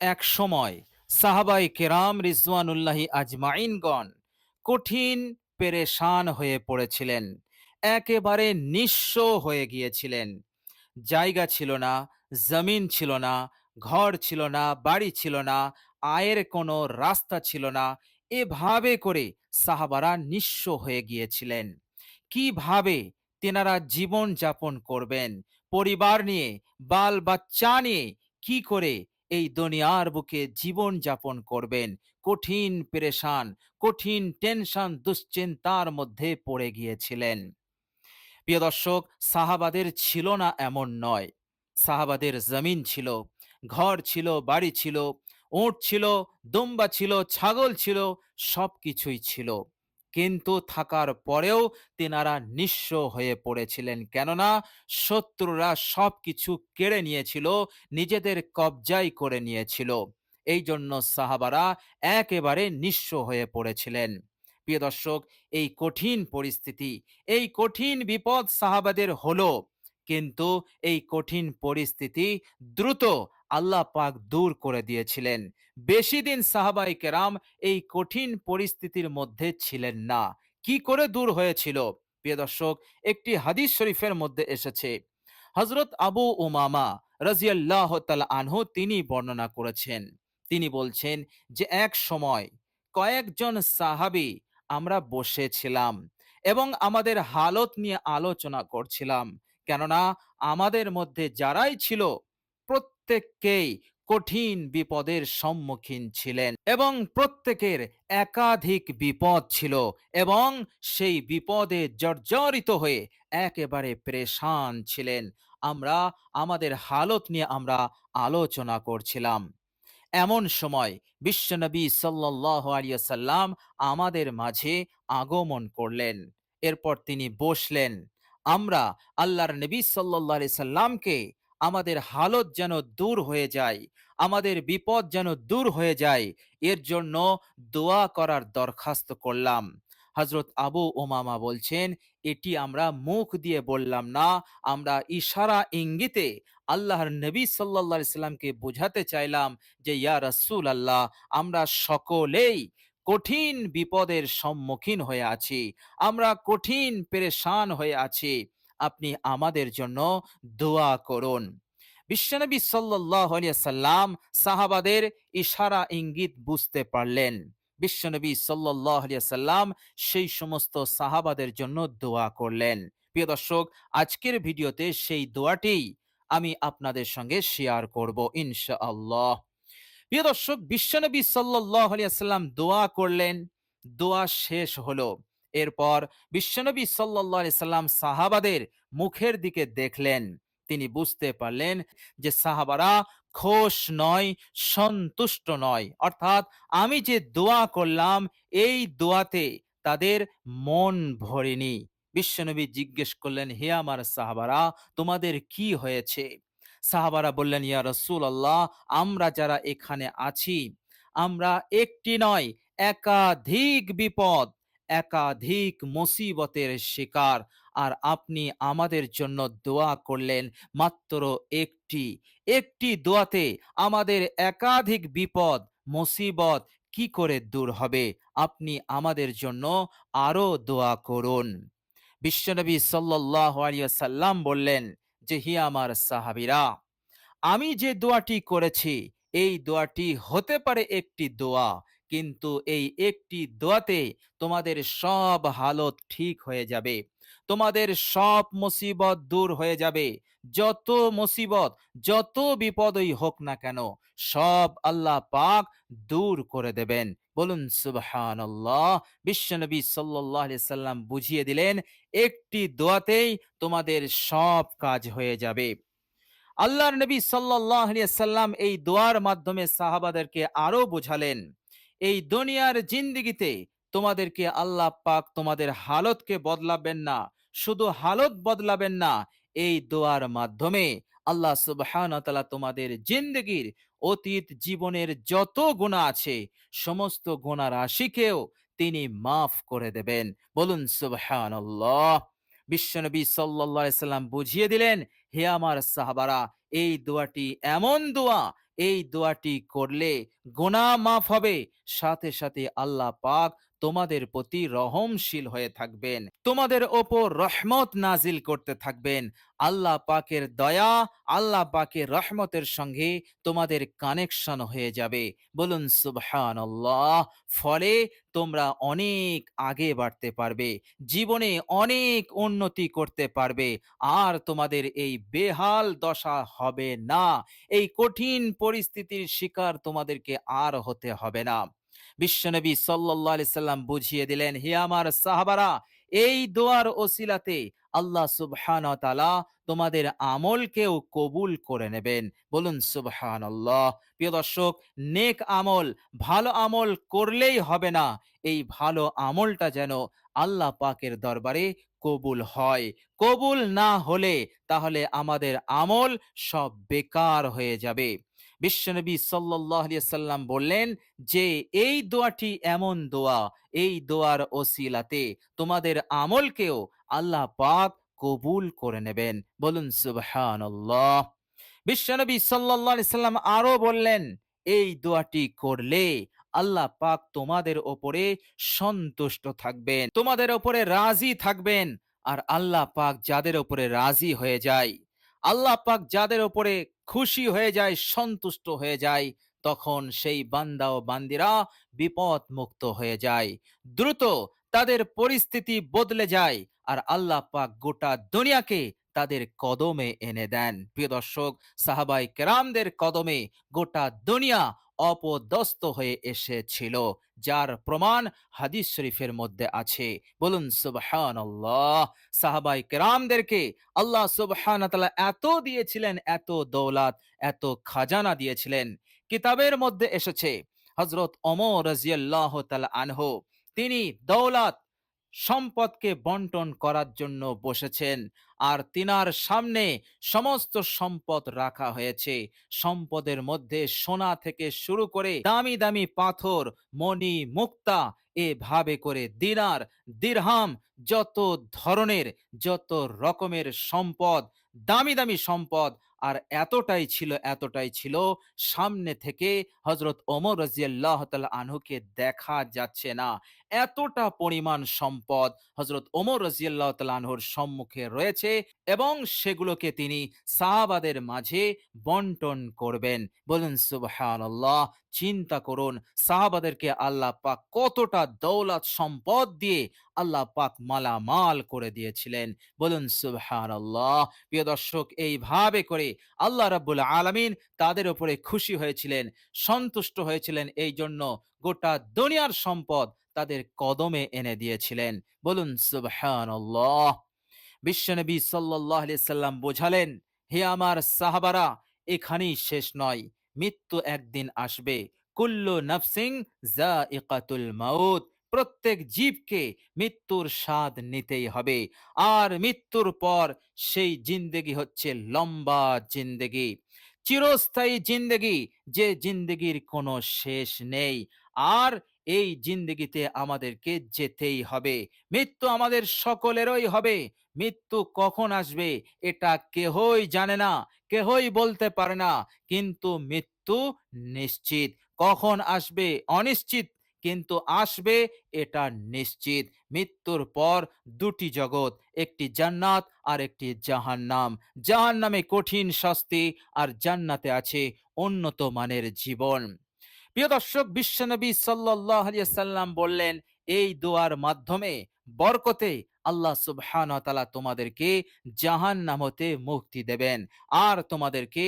এক সময় সাহাবাই কেরাম রিজওয়ানুল্লাহি আজমাইনগণ কঠিন পেরেশান হয়ে পড়েছিলেন, একেবারে নিঃস্ব হয়ে গিয়েছিলেন। জায়গা ছিল না, জমিন ছিল না, ঘর ছিল না, বাড়ি ছিল না, আয়ের কোনো রাস্তা ছিল না। এভাবে করে সাহাবারা নিঃস্ব হয়ে গিয়েছিলেন। কীভাবে তেনারা জীবন যাপন করবেন, পরিবার নিয়ে বাল বাচ্চা নিয়ে, কি করে এই দুনিয়ার বুকে জীবন যাপন করবেন। কঠিন পেরেশান, কঠিন টেনশন, দুশ্চিন্তার মধ্যে পড়ে গিয়েছিলেন। প্রিয় দর্শক, সাহাবাদের ছিল না এমন নয়। সাহাবাদের জমিন ছিল, ঘর ছিল, বাড়ি ছিল ওঁট ছিল, দুম্বা ছিল, ছাগল ছিল সব কিছুই ছিল। কিন্তু থাকার পরেও তেনারা নিঃস্ব হয়ে পড়েছিলেন। কেননা শত্রুরা সব কিছু কেড়ে নিয়েছিল, নিজেদের কবজাই করে নিয়েছিল। এই জন্য সাহাবারা একেবারে নিঃস্ব হয়ে পড়েছিলেন। প্রিয় দর্শক, এই কঠিন পরিস্থিতি, এই কঠিন বিপদ সাহাবাদের হলো, কিন্তু এই কঠিন পরিস্থিতি দ্রুত আল্লাহ পাক দূর করে দিয়েছিলেন। বেশি দিন সাহাবাই কেরাম এই কঠিন পরিস্থিতির মধ্যে ছিলেন না। কি করে দূর হয়েছিল? প্রিয় দর্শক, একটি হাদিস শরীফের মধ্যে এসেছে। হজরত আবু উমামা রাজিয়াল্লাহ তাল আনহু তিনি বর্ণনা করেছেন। তিনি বলছেন যে, এক সময় কয়েকজন সাহাবি আমরা বসেছিলাম এবং আমাদের হালত নিয়ে আলোচনা করছিলাম। কেননা আমাদের মধ্যে যারাই ছিল প্রত্যেককেই কঠিন বিপদের সম্মুখীন ছিলেন এবং প্রত্যেকের একাধিক বিপদ ছিল এবং সেই বিপদে জর্জরিত হয়ে একেবারে প্রেশান ছিলেন। আমরা, আমাদের হালত নিয়ে আমরা আলোচনা করছিলাম। এমন সময় বিশ্বনবী সাল্লাহ আলিয়াল্লাম আমাদের মাঝে আগমন করলেন। এরপর তিনি বসলেন, আমরা আল্লাহর নবী সাল্লাহ সাল্লামকে আমাদের হালত যেন দূর হয়ে যায়, আমাদের বিপদ যেন দূর হয়ে যায়, এর জন্য দোয়া করার দরখাস্ত করলাম। হজরত আবু ওমামা বলছেন, এটি আমরা মুখ দিয়ে বললাম না, আমরা ইশারা ইঙ্গিতে আল্লাহর নবী সাল্লা সাল্লামকে বোঝাতে চাইলাম যে, ইয়া রসুল আল্লাহ আমরা সকলেই কঠিন বিপদের সম্মুখীন হয়ে আছি, আমরা কঠিন পেরেশান হয়ে আছি আপনি আমাদের জন্য দোয়া করুন। বিশ্বনবী সাল্লাম সাহাবাদের ইশারা, ইঙ্গিত বুঝতে পারলেন। বিশ্বনবী সাল্লাম সেই সমস্ত সাহাবাদের জন্য দোয়া করলেন। প্রিয় দর্শক, আজকের ভিডিওতে সেই দোয়াটি আমি আপনাদের সঙ্গে শেয়ার করব ইনশা আল্লাহ প্রিয় দর্শক, বিশ্বনবী সাল্লাম দোয়া করলেন। দোয়া শেষ হলো। এরপর বিশ্বনবী সাল্লাহ সাল্লাম সাহাবাদের মুখের দিকে দেখলেন। তিনি বুঝতে পারলেন যে সাহাবারা খোশ নয়, সন্তুষ্ট নয়। অর্থাৎ আমি যে দোয়া করলাম, এই দোয়াতে তাদের মন ভরেনি। বিশ্বনবী জিজ্ঞেস করলেন, হে আমার সাহাবারা, তোমাদের কি হয়েছে? সাহাবারা বললেন, ইয়া রসুল আল্লাহ আমরা যারা এখানে আছি, আমরা একটি নয়, একাধিক বিপদ একাধিক মুসিবতের শিকার। আর আপনি আমাদের জন্য দোয়া করলেন মাত্র একটি। একটি দোয়াতে আমাদের একাধিক বিপদ, মুসিবত কি করে দূর হবে? আপনি আমাদের জন্য আরও দোয়া করুন। বিশ্বনবী সাল্লাহ সাল্লাম বললেন যে, হি আমার সাহাবিরা, আমি যে দোয়াটি করেছি, এই দোয়াটি হতে পারে একটি দোয়া। কিন্তু এই একটি দোয়াতে তোমাদের সব হালত ঠিক হয়ে যাবে। তোমাদের সব মুসিবত দূর হয়ে যাবে। যত মুসিবত, যত বিপদই হোক না কেন, সব আল্লাহ পাক দূর করে দেবেন। বলুন সুবহান আল্লাহ বিশ্বনবী সাল্লাহ সাল্লাম বুঝিয়ে দিলেন, একটি দোয়াতেই তোমাদের সব কাজ হয়ে যাবে। আল্লাহর নবী সাল্লাহ সাল্লাম এই দোয়ার মাধ্যমে সাহাবাদেরকে আরও বোঝালেন এই দুনিয়ার জিন্দিগিতে তোমাদেরকে আল্লাহ পাক তোমাদের হালতকে বদলাবেন না, শুধু হালত বদলাবেন না, এই দোয়ার মাধ্যমে আল্লাহ সুবহান তোমাদের জিন্দগির অতীত জীবনের যত গুণা আছে, সমস্ত গুণা রাশিকেও তিনি মাফ করে দেবেন। বলুন সুবহান বিশ্বনবী সাল্লাহ সাল্লাম বুঝিয়ে দিলেন, হে আমার সাহাবারা, এই দোয়াটি এমন দোয়া এই দোয়াটি করলে গোনা মাফ হবে। সাথে সাথে আল্লাহ পাক তোমাদের প্রতি রহমশীল হয়ে থাকবেন। তোমাদের ওপর রহমত নাজিল করতে থাকবেন। আল্লাহ পাকের দয়া, আল্লাহ পাকের রহমতের সঙ্গে তোমাদের কানেকশন হয়ে যাবে। বলুন সুবহান ফলে তোমরা অনেক আগে বাড়তে পারবে, জীবনে অনেক উন্নতি করতে পারবে, আর তোমাদের এই বেহাল দশা হবে না। এই কঠিন পরিস্থিতির শিকার তোমাদেরকে আর হতে হবে না। বিশ্বনবী সাল্লাহ সাল্লাম বুঝিয়ে দিলেন, হে আমার সাহাবারা, এই দোয়ার ওসিলাতে আল্লাহ সুবহান তোমাদের আমলকেও কবুল করে নেবেন। বলুন সুবহান আল্লাহ প্রিয় দর্শক, নেক আমল ভালো আমল করলেই হবে না, এই ভালো আমলটা যেন আল্লাহ পাকের দরবারে কবুল হয়। কবুল না হলে তাহলে আমাদের আমল সব বেকার হয়ে যাবে। বিশ্বনবী সাল্লাহ সাল্লাম বললেন যে, এই দোয়াটি এমন দোয়া, এই দোয়ার ওসিলাতে তোমাদের আমলকেও আল্লাহ পাক কবুল করে নেবেন। বলুন সুবহান বিশ্বনবী সাল্লাহ সাল্লাম আরও বললেন, এই দোয়াটি করলে আল্লাহ পাক তোমাদের ওপরে সন্তুষ্ট থাকবেন, তোমাদের ওপরে রাজি থাকবেন, আর আল্লাহ পাক যাদের ওপরে রাজি হয়ে যায় আল্লাহ পাক যাদের ওপরে খুশি হয়ে যায়, সন্তুষ্ট হয়ে যায়, তখন সেই বান্দা ও বান্দিরা বিপদ মুক্ত হয়ে যায়। দ্রুত তাদের পরিস্থিতি বদলে যায় আর আল্লাহ পাক গোটা দুনিয়াকে তাদের কদমে এনে দেন। প্রিয় দর্শক সাহাবাই কেরামদের কদমে গোটা দুনিয়া অপদস্ত হয়ে এসেছিল, যার প্রমাণ হাদিস শরীফের মধ্যে আছে। বলুন সুবহান সাহাবাই কেরামদেরকে আল্লাহ সুবহান এত দিয়েছিলেন, এত দৌলাত, এত খাজানা দিয়েছিলেন। কিতাবের মধ্যে এসেছে হজরত অমর রাজিয়াল্লাহ তাল আনহ, তিনি দৌলাত, সম্পদকে বন্টন করার জন্য বসেছেন। আর তিনার সামনে সমস্ত সম্পদ রাখা হয়েছে। সম্পদের মধ্যে সোনা থেকে শুরু করে দামি দামি পাথর, মণি, মুক্তা, এভাবে করে দিনার, দিরহাম, যত ধরনের, যত রকমের সম্পদ দামি দামি সম্পদ আর এতটাই ছিল এতটাই ছিল সামনে থেকে হজরত ওমর রাজিয়াল্লাহ আনহুকে দেখা যাচ্ছে না। এতটা পরিমাণ সম্পদ হজরত ওমর রাজিয়াল্লাহ আনহুর সম্মুখে রয়েছে এবং সেগুলোকে তিনি সাহাবাদের মাঝে বন্টন করবেন। বলুন, সুবহানাল্লাহ, চিন্তা করুন, সাহাবাদেরকে আল্লাহ পাক কতটা দৌলত সম্পদ দিয়ে আল্লাহ পাক মালামাল করে দিয়েছিলেন। বলুন, সুবহানাল্লাহ। প্রিয় দর্শক, এইভাবে করে আল্লাহ রাব্বুল আলামিন তাদের উপরে খুশি হয়েছিলেন, সন্তুষ্ট হয়েছিলেন। এই জন্য গোটা দুনিয়ার সম্পদ তাদের কদমে এনে দিয়েছিলেন। বলুন সুবহান আল্লাহ বিশ্বনবী সাল্লাহ সাল্লাম বোঝালেন, হে আমার সাহাবারা, এখানেই শেষ নয়, মৃত্যু একদিন আসবে। কুল্লু নফসিং জা ইকাতুল মাউত। প্রত্যেক জীবকে মৃত্যুর স্বাদ নিতেই হবে। আর মৃত্যুর পর সেই জিন্দেগি হচ্ছে লম্বা জিন্দেগি। চিরস্থায়ী জিন্দেগি, যে জিন্দেগির কোনো শেষ নেই। আর এই জিন্দেগিতে আমাদেরকে যেতেই হবে। মৃত্যু আমাদের সকলেরই হবে। মৃত্যু কখন আসবে, এটা কেহই জানে না, কেহই বলতে পারে না। কিন্তু মৃত্যু নিশ্চিত। কখন আসবে, অনিশ্চিত। কিন্তু আসবে এটা নিশ্চিত। মৃত্যুর পর দুটি জগৎ, একটি জান্নাত আর একটি জাহান্নাম। জাহান নামে কঠিন শাস্তি আর জান্নাতে আছে উন্নত মানের জীবন। প্রিয় দর্শক, বিশ্বনবী সাল্লাম বললেন, এই দোয়ার মাধ্যমে, বরকতে আল্লাহ সুবহান তোমাদেরকে জাহান নামতে মুক্তি দেবেন। আর তোমাদেরকে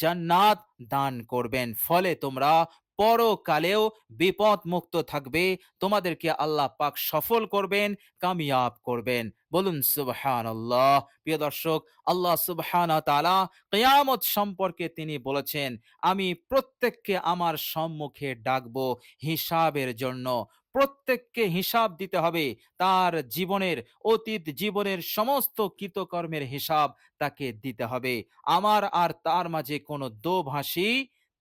জান্নাত দান করবেন। ফলে তোমরা পরকালেও বিপদ মুক্ত থাকবে। তোমাদেরকে আল্লাহ পাক সফল করবেন, কামিয়াব করবেন। বলুন সুবহান আল্লাহ প্রিয় দর্শক, আল্লাহ সুবহান তালা কেয়ামত সম্পর্কে তিনি বলেছেন, আমি প্রত্যেককে আমার সম্মুখে ডাকবো হিসাবের জন্য। প্রত্যেককে হিসাব দিতে হবে, তার জীবনের, অতীত জীবনের সমস্ত কৃতকর্মের হিসাব তাকে দিতে হবে। আমার আর তার মাঝে কোনো দোভাষী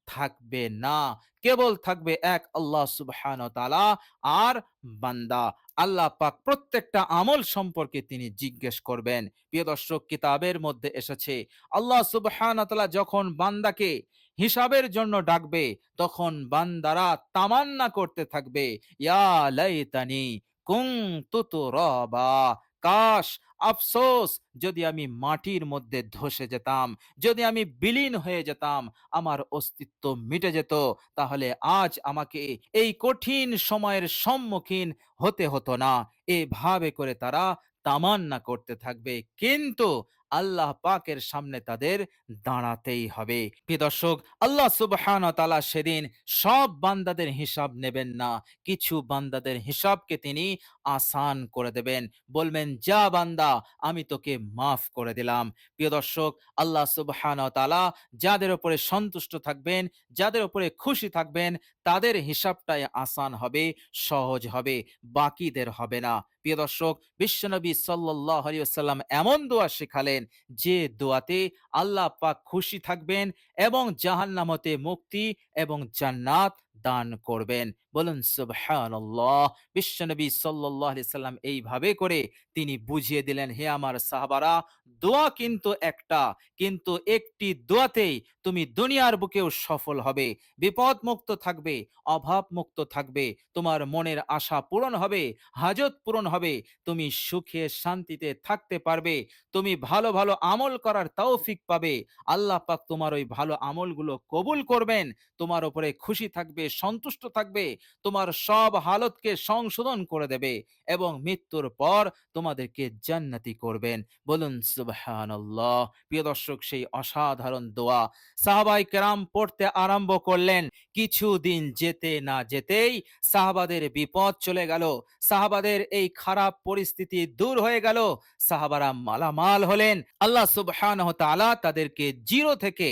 থাকবে না। কেবল থাকবে এক আল্লাহ সুবহান আর বান্দা। আল্লাহ পাক প্রত্যেকটা আমল সম্পর্কে তিনি জিজ্ঞেস করবেন। প্রিয় দর্শক, কিতাবের মধ্যে এসেছে, আল্লাহ সুবহান যখন বান্দাকে হিসাবের জন্য ডাকবে, তখন বান্দারা তামান্না করতে থাকবে, ইয়া লাইতানি কুং তুতু রবা কাশ, আফসোস, যদি আমি মাটির মধ্যে ধসে যেতাম, যদি আমি বিলীন হয়ে যেতাম, আমার অস্তিত্ব মিটে যেত, তাহলে আজ আমাকে এই কঠিন সময়ের সম্মুখীন হতে হতো না। এভাবে করে তারা তামান্না করতে থাকবে। কিন্তু আল্লাহ পাকের সামনে তাদের দাঁড়াতেই হবে। প্রিয় দর্শক, আল্লাহ সুবহান তালা সেদিন সব বান্দাদের হিসাব নেবেন না। কিছু বান্দাদের হিসাবকে তিনি আসান করে দেবেন। বলবেন, যা বান্দা, আমি তোকে মাফ করে দিলাম। প্রিয় দর্শক, আল্লাহ সুবহান তালা যাদের উপরে সন্তুষ্ট থাকবেন, যাদের উপরে খুশি থাকবেন, তাদের হিসাবটাই আসান হবে, সহজ হবে, বাকিদের হবে না। প্রিয় দর্শক, বিশ্বনবী সাল্লাহ আলিয়াল্লাম এমন দোয়া শেখালেন যে দোয়াতে আল্লাহ পাক খুশি থাকবেন এবং জাহান্নামতে মুক্তি এবং জান্নাত দান করবেন। বলুন, সুবহানাল্লাহ। বিশ্বনবী সাল্লাল্লাহু সাল্লাম এইভাবে করে তিনি বুঝিয়ে দিলেন, হে আমার সাহাবারা, দোয়া কিন্তু একটা, কিন্তু একটি দোয়াতেই তুমি দুনিয়ার বুকেও সফল হবে। বিপদ মুক্ত থাকবে অভাব মুক্ত থাকবে, তোমার মনের আশা পূরণ হবে, হাজত পূরণ হবে, তুমি সুখে শান্তিতে থাকতে পারবে, তুমি ভালো ভালো আমল করার তৌফিক পাবে। আল্লাহ পাক তোমার ওই ভালো আমলগুলো কবুল করবেন, তোমার উপরে খুশি থাকবে সন্তুষ্ট থাকবে, তোমার সব হালতকে সংশোধন করে দেবে এবং মৃত্যুর পর তোমাদেরকে জান্নাতি করবেন। বলুন, সুবহানাল্লাহ। প্রিয় দর্শক, সেই অসাধারণ দোয়া সাহাবাই কেরাম পড়তে আরম্ভ করলেন। কিছুদিন যেতে না যেতেই সাহাবাদের বিপদ চলে গেল। সাহাবাদের এই খারাপ পরিস্থিতি দূর হয়ে গেল। সাহাবারা মালামাল হলেন। আল্লাহ সুবহানাহু তাআলা তাদেরকে জিরো থেকে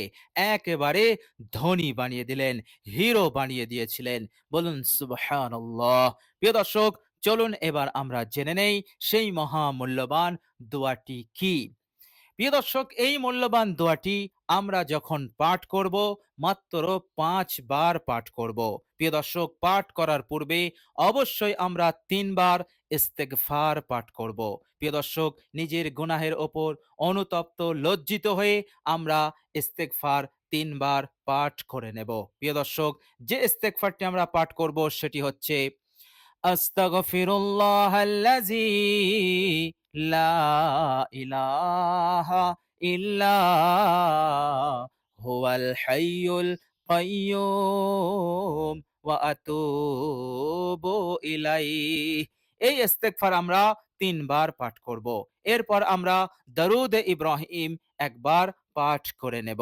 একেবারে ধনী বানিয়ে দিলেন, হিরো বানিয়ে দিয়েছিলেন। বলুন, সুবহানাল্লাহ। প্রিয় দর্শক, চলুন এবার আমরা জেনে নেই সেই মহামূল্যবান দোয়াটি কি। প্রিয় দর্শক, এই মূল্যবান দোয়াটি আমরা যখন পাঠ করব, মাত্র পাঁচ বার পাঠ করব। প্রিয় দর্শক, পাঠ করার পূর্বে অবশ্যই আমরা তিনবার ইস্তেগফার পাঠ করব। প্রিয় দর্শক, নিজের গুনাহের ওপর অনুতপ্ত লজ্জিত হয়ে আমরা ইস্তেগফার তিনবার পাঠ করে নেব। প্রিয় দর্শক, যে ইস্তেগফারটি আমরা পাঠ করব সেটি হচ্ছে আস্তাগফিরুল্লাহ আল্লাযী লা ইলাহা ইল্লা হুয়াল হাইয়ুল কাইয়্যুম ওয়া আতুবু ইলাইহি। এই ইস্তেগফার আমরা তিনবার পাঠ করব। এরপর আমরা দরুদ ইব্রাহিম একবার পাঠ করে নেব।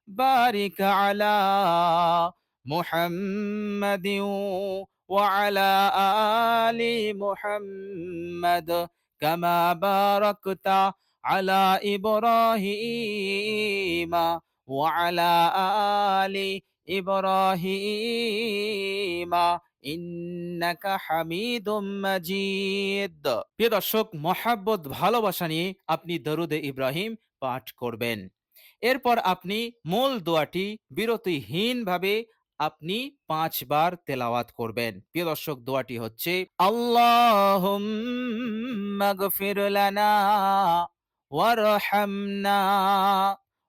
بارك على محمد وعلى آل محمد كما باركت على إبراهيم وعلى آل إبراهيم ইন্নাকা হামিদুম মাজিদ প্রিয় দর্শক মহাব্বত ভালোবাসা নিয়ে আপনি দরুদে ইব্রাহিম পাঠ করবেন এরপর আপনি মূল দোয়াটি বিরতিহীনভাবে আপনি পাঁচবার তেলাওয়াত করবেন প্রিয় দর্শক দোয়াটি হচ্ছে আল্লাহুম্মা গফির লানা ওয়ারহামনা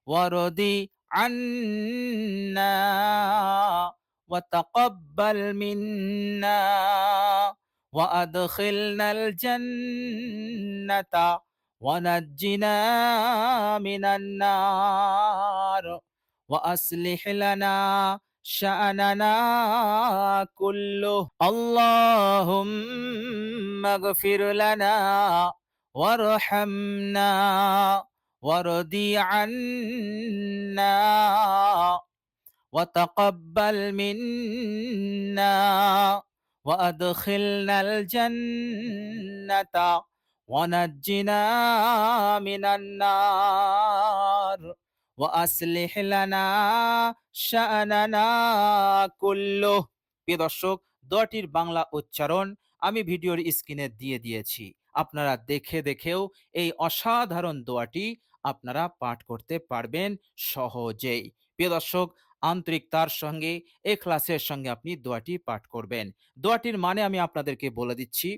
ওয়ারদি আন্না وتقبل منا وأدخلنا الجنة ونجنا من النار وأصلح لنا شأننا كله. اللهم اغفر لنا وارحمنا وارضي عنا وتقبل منا وأدخلنا الجنة. ونجنا من النار وأصلح لنا شأننا كله প্রিয় দর্শক দোয়াটির বাংলা উচ্চারণ আমি ভিডিওর স্ক্রিনে দিয়ে দিয়েছি আপনারা দেখে দেখেও এই অসাধারণ দোয়াটি আপনারা পাঠ করতে পারবেন সহজেই প্রিয় দর্শক আন্তরিকতার সঙ্গে এখলাসের সঙ্গে আপনি দোয়াটি পাঠ করবেন দোয়াটির মানে আমি আপনাদেরকে বলে দিচ্ছি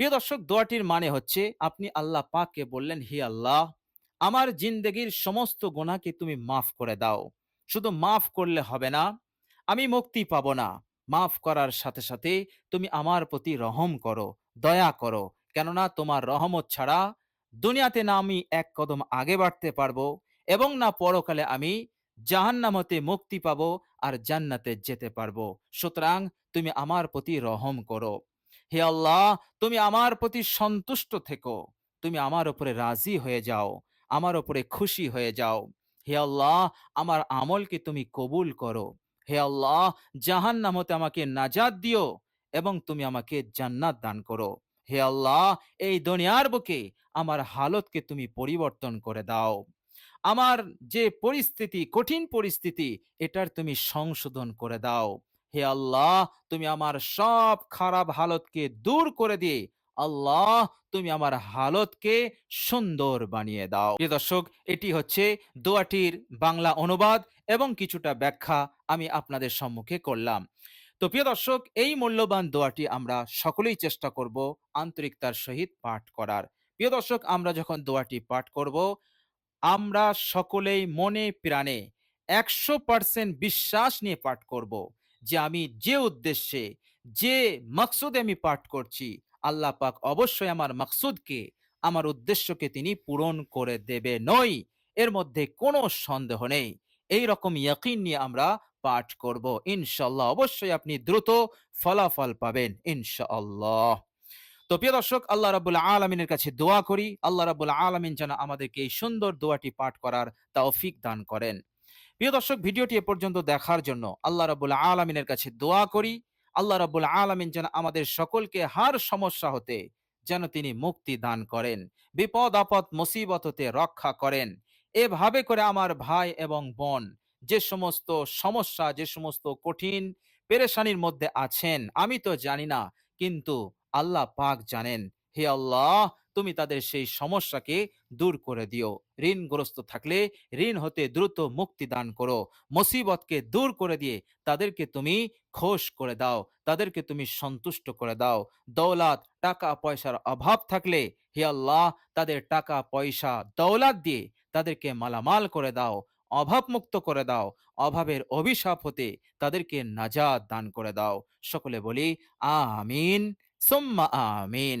প্রিয় দর্শক, দোয়াটির মানে হচ্ছে, আপনি আল্লাহ পাককে বললেন, হি আল্লাহ, আমার জিন্দগির সমস্ত গুনাহকে তুমি মাফ করে দাও। শুধু মাফ করলে হবে না, আমি মুক্তি পাব না। মাফ করার সাথে সাথে তুমি আমার প্রতি রহম করো, দয়া করো। কেননা তোমার রহমত ছাড়া দুনিয়াতে না আমি এক কদম আগে বাড়তে পারব এবং না পরকালে আমি জাহান্নামতে মুক্তি পাবো আর জান্নাতে যেতে পারব। সুতরাং তুমি আমার প্রতি রহম করো। হে আল্লাহ, তুমি আমার প্রতি সন্তুষ্ট থেকো। তুমি আমার ওপরে রাজি হয়ে যাও, আমার ওপরে খুশি হয়ে যাও। হে আল্লাহ, আমার আমলকে তুমি কবুল করো। হে আল্লাহ জাহান নামতে আমাকে নাজাদ দিও এবং তুমি আমাকে জান্নাত দান করো। হে আল্লাহ, এই দুনিয়ার বুকে আমার হালতকে তুমি পরিবর্তন করে দাও। আমার যে পরিস্থিতি, কঠিন পরিস্থিতি, এটার তুমি সংশোধন করে দাও। হে আল্লাহ, তুমি আমার সব খারাপ হালতকে দূর করে দিয়ে আল্লাহ, তুমি আমার হালতকে সুন্দর বানিয়ে দাও। প্রিয় দর্শক, এটি হচ্ছে দোয়াটির বাংলা অনুবাদ এবং কিছুটা ব্যাখ্যা আমি আপনাদের সম্মুখে করলাম। তো প্রিয় দর্শক, এই মূল্যবান দোয়াটি আমরা সকলেই চেষ্টা করব আন্তরিকতার সহিত পাঠ করার। প্রিয় দর্শক, আমরা যখন দোয়াটি পাঠ করব, আমরা সকলেই মনে প্রাণে একশো পার্সেন্ট বিশ্বাস নিয়ে পাঠ করব। যে আমি যে উদ্দেশ্যে, যে মকসুদে আমি পাঠ করছি, আল্লাহ পাক অবশ্যই আমার মকসুদকে, আমার উদ্দেশ্যকে তিনি পূরণ করে দেবে নই। এর মধ্যে কোনো সন্দেহ নেই। এই রকম ইয়াকিন নিয়ে আমরা পাঠ করব। ইনশাল্লাহ অবশ্যই আপনি দ্রুত ফলাফল পাবেন, ইনশাআল্লাহ। তো প্রিয় দর্শক, আল্লাহ রাবুল আলমিনের কাছে দোয়া করি। আল্লাহ রাবুল আলমিন যেন আমাদেরকে এই সুন্দর দোয়াটি পাঠ করার তৌফিক দান করেন। প্রিয় দর্শক, ভিডিওটি এ পর্যন্ত দেখার জন্য আল্লাহ রাবুল আলমিনের কাছে দোয়া করি। আল্লাহ রাবুল আলমিন যেন আমাদের সকলকে হার সমস্যা হতে যেন তিনি মুক্তি দান করেন, বিপদ, আপদ, মুসিবত হতে রক্ষা করেন। এভাবে করে আমার ভাই এবং বোন যে সমস্ত সমস্যা, যে সমস্ত কঠিন পেরেশানির মধ্যে আছেন, আমি তো জানি না, কিন্তু আল্লাহ পাক জানেন, হে আল্লাহ তুমি তাদের সেই সমস্যাকে দূর করে দিও। ঋণগ্রস্ত থাকলে ঋণ হতে দ্রুত মুক্তি দান করো। মুসিবতকে দূর করে দিয়ে তাদেরকে তুমি খোশ করে দাও, তাদেরকে তুমি সন্তুষ্ট করে দাও। দৌলাত টাকা পয়সার অভাব থাকলে হে আল্লাহ, তাদের টাকা পয়সা দৌলাত দিয়ে তাদেরকে মালামাল করে দাও অভাব মুক্ত করে দাও। অভাবের অভিশাপ হতে তাদেরকে নাজাদ দান করে দাও। সকলে বলি, আমিন, সুম্মা আমিন।